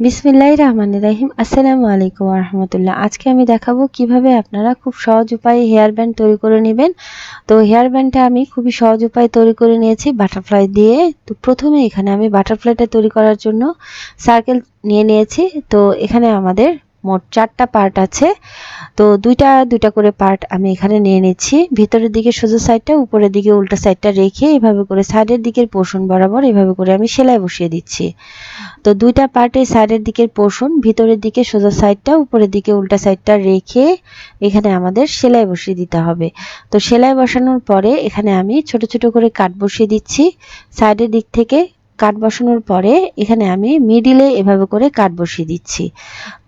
বিসমিল্লাহ রহমান রাহিম। আসসালামু আলাইকুম রহমতুল্লাহ। আজকে আমি দেখাবো কীভাবে আপনারা খুব সহজ উপায়ে হেয়ার ব্যান্ড তৈরি করে নেবেন। তো হেয়ার ব্যান্ডটা আমি খুবই সহজ উপায়ে তৈরি করে নিয়েছি বাটারফ্লাই দিয়ে। তো প্রথমে এখানে আমি বাটারফ্লাইটা তৈরি করার জন্য সার্কেল নিয়ে নিয়েছি। তো এখানে আমাদের মোট চারটা পার্ট আছে। তো দুইটা দুইটা করে পার্ট আমি এখানে নিয়ে নিচ্ছি। ভিতরের দিকে সোজা সাইডটা উপরের দিকে উল্টা সাইডটা রেখে এভাবে করে সাইডের দিকের পোর্শন বরাবর এভাবে করে আমি সেলাই বসিয়ে দিচ্ছি। তো দুইটা পার্টে সাইডের দিকের পোর্শন ভিতরের দিকে সোজা সাইডটা উপরের দিকে উল্টা সাইডটা রেখে এখানে আমাদের সেলাই বসিয়ে দিতে হবে। তো সেলাই বসানোর পরে এখানে আমি ছোট ছোট করে কাট বসিয়ে দিচ্ছি। সাইডের দিক থেকে কাট বসানোর পরে এখানে আমি মিডিলে এভাবে করে কাট বসিয়ে দিচ্ছি।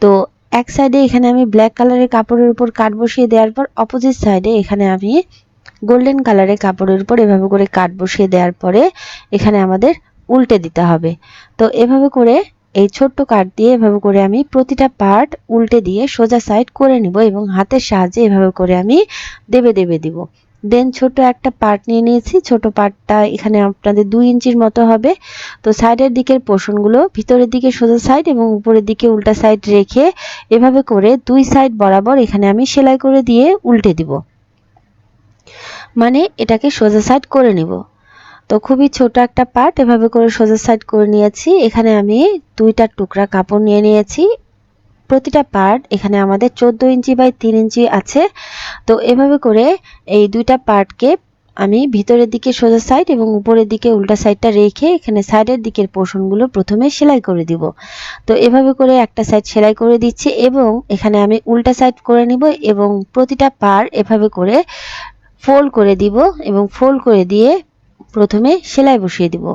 তো এক সাইডে এখানে আমি ব্ল্যাক কালারের কাপড়ের উপর কাট বসিয়ে দেওয়ার পর অপোজিট সাইডে এখানে আমি গোল্ডেন কালারের কাপড়ের উপর এভাবে করে কাট বসিয়ে দেওয়ার পরে এখানে আমাদের উল্টে দিতে হবে। তো এভাবে করে এই ছোট্ট কাট দিয়ে এভাবে করে আমি প্রতিটা পার্ট উল্টে দিয়ে সোজা সাইড করে নিব এবং হাতের সাহায্যে এভাবে করে আমি দেবে দেবে দিব। দেন ছোট একটা পার্ট নিয়ে নিয়েছি। ছোট পার্টটা এখানে আপনাদের দুই ইঞ্চির মতো হবে। তো সাইডের দিকের পোষণগুলো ভিতরের দিকে সোজা সাইড এবং উপরের দিকে উল্টা সাইড রেখে এভাবে করে দুই সাইড বরাবর এখানে আমি সেলাই করে দিয়ে উল্টে দিব। মানে এটাকে সোজা সাইড করে নিব। তো খুবই ছোট একটা পার্ট এভাবে করে সোজা সাইড করে নিয়েছি। এখানে আমি দুইটা টুকরা কাপড় নিয়ে নিয়েছি। প্রতিটা পার্ট এখানে আমাদের চোদ্দ ইঞ্চি বাই তিন ইঞ্চি আছে। তো এভাবে করে এই দুইটা পার্টকে আমি ভিতরের দিকে সোজা সাইড এবং উপরের দিকে উল্টা সাইডটা রেখে এখানে সাইডের দিকের পোর্শনগুলো প্রথমে সেলাই করে দিব। তো এভাবে করে একটা সাইড সেলাই করে দিচ্ছি এবং এখানে আমি উল্টা সাইড করে নিব এবং প্রতিটা পার এভাবে করে ফোল্ড করে দিব এবং ফোল্ড করে দিয়ে প্রথমে সেলাই বসিয়ে দিব।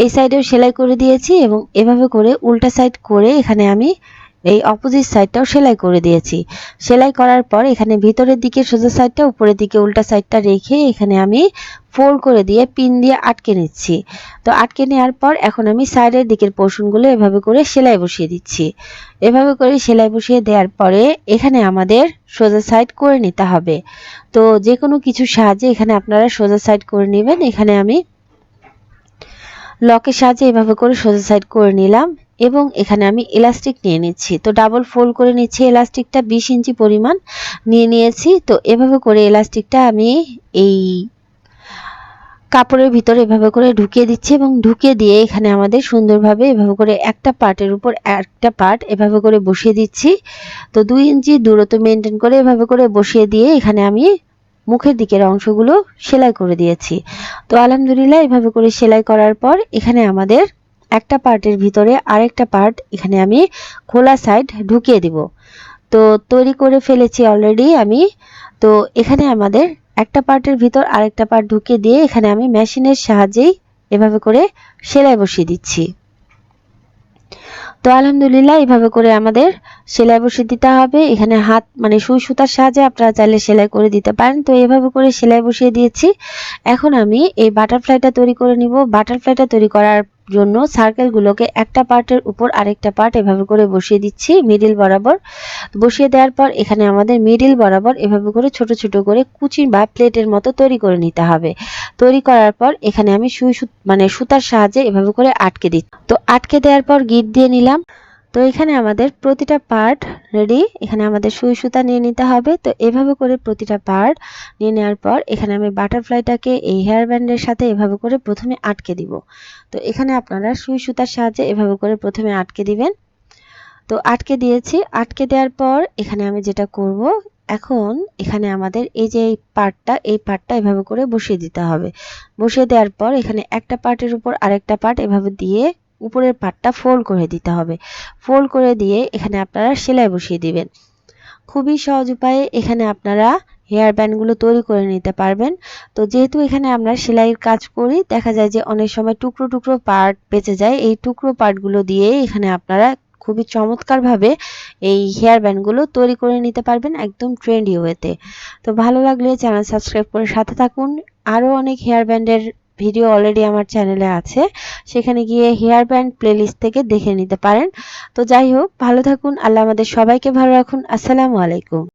এই সাইডেও সেলাই করে দিয়েছি এবং এভাবে করে উল্টা সাইড করে এখানে আমি এই অপোজিট সাইডটাও সেলাই করে দিয়েছি। সেলাই করার পর এখানে ভিতরের দিকে সোজা সাইডটা উপরের দিকে উল্টা সাইডটা রেখে এখানে আমি ফোল্ড করে দিয়ে পিন দিয়ে আটকে নিচ্ছি। তো আটকে নেওয়ার পর এখন আমি সাইডের দিকের পোর্শনগুলো এভাবে করে সেলাই বসিয়ে দিচ্ছি। এভাবে করে সেলাই বসিয়ে দেওয়ার পরে এখানে আমাদের সোজা সাইড করে নিতে হবে। তো যে কোনো কিছু সাহায্যে এখানে আপনারা সোজা সাইড করে নেবেন। এখানে আমি লকের সাহায্যে এভাবে করে সোজা সাইড করে নিলাম। এবং এখানে আমি এলাস্টিক নিয়ে নিচ্ছি। তো ডাবল ফোল্ড করে নিচ্ছি এলাস্টিকটা বিশ ইঞ্চি পরিমাণ নিয়ে নিয়েছি। তো এভাবে করে এলাস্টিকটা আমি এই কাপড়ের ভিতরে এভাবে করে ঢুকিয়ে দিচ্ছি এবং ঢুকিয়ে দিয়ে এখানে আমাদের সুন্দরভাবে এভাবে করে একটা পার্টের উপর একটা পার্ট এভাবে করে বসিয়ে দিচ্ছি। তো দুই ইঞ্চি দূরত্ব মেনটেন করে এভাবে করে বসিয়ে দিয়ে এখানে আমি মুখের দিকের অংশগুলো সেলাই করে দিয়েছি। তো আলহামদুলিল্লাহ এভাবে করে সেলাই করার পর এখানে আমাদের একটা পার্টের ভিতরে আরেকটা পার্ট এখানে আমি খোলা সাইড ঢুকিয়ে দিব। তো তৈরি করে ফেলেছি অলরেডি আমি। তো এখানে আমাদের একটা পার্টের ভিতর আরেকটা পার্ট ঢুকিয়ে দিয়ে এখানে আমি মেশিনের সাহায্যেই এভাবে করে সেলাই বসিয়ে দিচ্ছি। তো আলহামদুলিল্লাহ এইভাবে করে আমাদের সেলাই বসিয়ে দিতে হবে। এখানে হাত মানে সুই সুতার সাহায্যে আপনারা চাইলে সেলাই করে দিতে পারেন। তো এভাবে করে সেলাই বসিয়ে দিয়েছি। এখন আমি এই বাটারফ্লাইটা তৈরি করে নিব। বাটারফ্লাইটা তৈরি করার জন্য সার্কেলগুলোকে একটা পার্টের উপর আরেকটা পার্ট এভাবে করে বসিয়ে দিচ্ছি, মিডিল বরাবর। বসিয়ে দেওয়ার পর এখানে আমাদের মিডিল বরাবর এভাবে করে ছোট ছোট করে কুচি বা প্লেটের মতো তৈরি করে নিতে হবে। তৈরি করার পর এখানে আমি সুই মানে সুতার সাহায্যে এভাবে করে আটকে দিচ্ছি। তো আটকে দেওয়ার পর গিট দিয়ে নিলাম। তো এখানে আমাদের প্রতিটা পার্ট রেডি এখানে আমাদের সুই সুতা নিয়ে নিতে হবে। তো এভাবে করে প্রতিটা পার্ট নিয়ে নেওয়ার পর এখানে আমি বাটারফ্লাইটাকে এই হেয়ার ব্যান্ডের সাথে এভাবে করে প্রথমে আটকে দিব। তো এখানে আপনারা সুই সুতার সাহায্যে এভাবে করে প্রথমে আটকে দিবেন। তো আটকে দিয়েছি। আটকে দেওয়ার পর এখানে আমি যেটা করব এখন এখানে আমাদের এই যে এই পার্টটা এই পার্টটা এভাবে করে বসিয়ে দিতে হবে। বসিয়ে দেওয়ার পর এখানে একটা পার্টের উপর আরেকটা পার্ট এভাবে দিয়ে উপরের পাটটা ফোল্ড করে দিতে হবে। ফোল্ড করে দিয়ে এখানে আপনারা সেলাই বসিয়ে দিবেন। খুবই সহজ উপায়ে এখানে আপনারা হেয়ার ব্যান্ডগুলো তৈরি করে নিতে পারবেন। তো যেহেতু এখানে আমরা সেলাইয়ের কাজ করি, দেখা যায় যে অনেক সময় টুকরো টুকরো পার্ট বেঁচে যায়। এই টুকরো পার্টগুলো দিয়ে এখানে আপনারা খুবই চমৎকারভাবে এই হেয়ার ব্যান্ডগুলো তৈরি করে নিতে পারবেন একদম ট্রেন্ডি ওয়েতে তো। ভালো লাগলে চ্যানেল সাবস্ক্রাইব করে সাথে থাকুন। আরও অনেক হেয়ার ব্যান্ডের ভিডিও অলরেডি আমার চ্যানেলে আছে। সেখানে গিয়ে হেয়ার ব্যান্ড প্লেলিস্ট থেকে দেখে নিতে পারেন। তো যাই হোক, ভালো থাকুন। আল্লাহ আমাদের সবাইকে ভালো রাখুন। আসসালামু আলাইকুম।